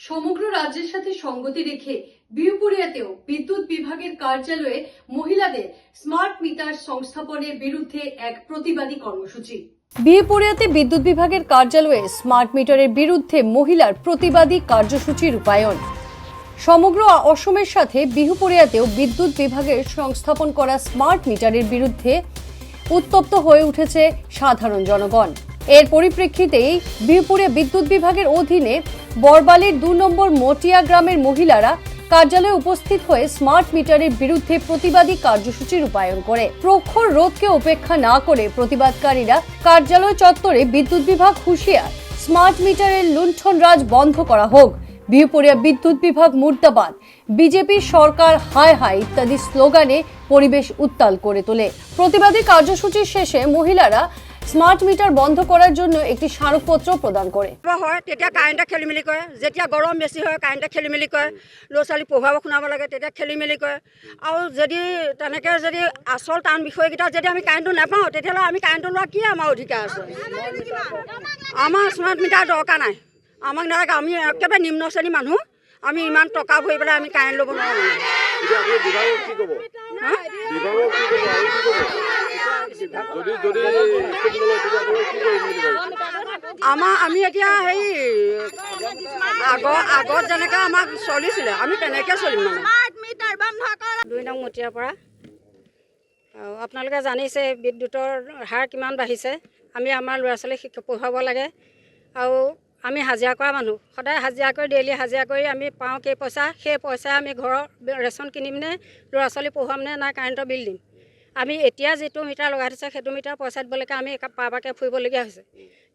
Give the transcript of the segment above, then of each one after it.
সমগ্র রাজ্যের সাথে সঙ্গতি রেখে বিহুপুরিয়াতেও বিদ্যুৎ বিভাগের কার্যালয়ে মহিলাদের স্মার্ট মিটার সংস্থাপনের বিরুদ্ধে এক প্রতিবাদী কর্মসূচি। বিহুপুরিয়াতে বিদ্যুৎ বিভাগের কার্যালয়ে স্মার্ট মিটারের বিরুদ্ধে মহিলার প্রতিবাদী কার্যসূচি রূপায়ণ। সমগ্র অসমের সাথে বিহুপুরিয়াতেও বিদ্যুৎ বিভাগের সংস্থাপন করা স্মার্ট মিটারের বিরুদ্ধে উত্তপ্ত হয়ে উঠেছে সাধারণ জনগণ। এর পরিপ্রেক্ষিতেই বিহুপুরিয়া বিদ্যুৎ বিভাগের অধীনে বরবালির দু নম্বর মটিয়া গ্রামের মহিলারা কার্যালয়ে উপস্থিত হয়ে স্মার্ট মিটারের বিরুদ্ধে প্রতিবাদী কার্যসূচি রূপায়ণ করে। প্রখর রোধকে উপেক্ষা না করে প্রতিবাদকারীরা কার্যালয় চত্বরে বিদ্যুৎ বিভাগ হুঁশিয়ার, স্মার্ট মিটারের লুণ্ঠন রাজ বন্ধ করা হোক। বিহুপুরিয়া বিদ্যুৎ বিভাগ মুর্দাবাদ, বিজেপি সরকার হায় হায় ইত্যাদি স্লোগানে পরিবেশ উত্তাল করে তোলে। প্রতিবাদী কার্যসূচির শেষে মহিলারা স্মার্ট মিটার বন্ধ করার জন্য একটি স্মারকপত্র প্রদান করে। হয় তেতিয়া কাৰেণ্টে খেলি মেলি কৰে। যেতিয়া গৰম বেছি হয় কাৰেণ্টে খেলি মেলি কৰে। ল'ৰা ছোৱালী পঢ়ুৱাব শুনাব লাগে তেতিয়া খেলি মেলি কৰে। আৰু যদি তেনেকৈ যদি আচল টান বিষয়কেইটা যদি আমি কাৰেণ্টটো নাপাওঁ তেতিয়াহ'লে আমি কাৰেণ্টটো লোৱা কি আমাৰ অধিকাৰ আছে? আমাৰ স্মাৰ্ট মিটাৰ দৰকাৰ নাই। আমাক নালাগে আমি একেবাৰে নিম্ন শ্ৰেণীৰ মানুহ। আমি ইমান টকা ভৰি পেলাই আমি কাৰেণ্ট ল'ব নোৱাৰোঁ। আমাৰ আমি এতিয়া হেৰি আগৰ আগত যেনেকৈ আমাক চলিছিলে আমি তেনেকৈ চলিম মানে। দুই নং মটীয়াৰ পৰা। আৰু আপোনালোকে জানিছে বিদ্যুতৰ হাৰ কিমান বাঢ়িছে। আমি আমাৰ ল'ৰা ছোৱালীক শিক্ষা পঢ়ুৱাব লাগে। আৰু আমি হাজিৰা কৰা মানুহ। সদায় হাজিৰা কৰি ডেইলি হাজিৰা কৰি আমি পাওঁ কেই পইচা সেই পইচাই আমি ঘৰৰ ৰেচন কিনিম নে ল'ৰা ছোৱালী পঢ়ুৱাম নে নাই কাৰেণ্টৰ বিল দিম। আমি এতিয়া যিটো মিটাৰ লগাই থৈছে সেইটো মিটাৰ পইচা দিবলৈকে আমি পাবাকে ফুৰিবলগীয়া হৈছে।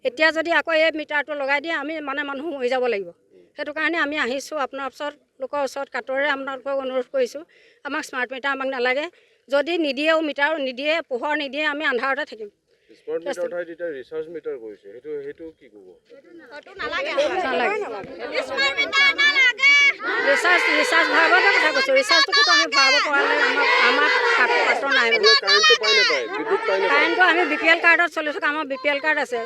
এতিয়া যদি আকৌ এই মিটাৰটো লগাই দিয়ে আমি মানে মানুহ মৰি যাব লাগিব। সেইটো কাৰণে আমি আহিছোঁ আপোনাৰ ওচৰত লোকৰ ওচৰত কাটৰে আপোনালোকক অনুৰোধ কৰিছোঁ আমাক স্মাৰ্ট মিটাৰ আমাক নালাগে। যদি নিদিয়েও মিটাৰ নিদিয়ে পোহৰ নিদিয়ে আমি আন্ধাৰতে থাকিম। এতিয়া ৰিচাৰ্জ ৰিচাৰ্জ ভৰাবৰ ভৰাবতে কথা কৈছোঁ। ৰিচাৰ্জটোতো আমি ভৰাব পৰালৈ আমাক আমাৰ পাত্ৰ নাই মানে। কাৰেণ্টটো আমি বি পি এল কাৰ্ডত চলি থকা আমাৰ বি পি এল কাৰ্ড আছে।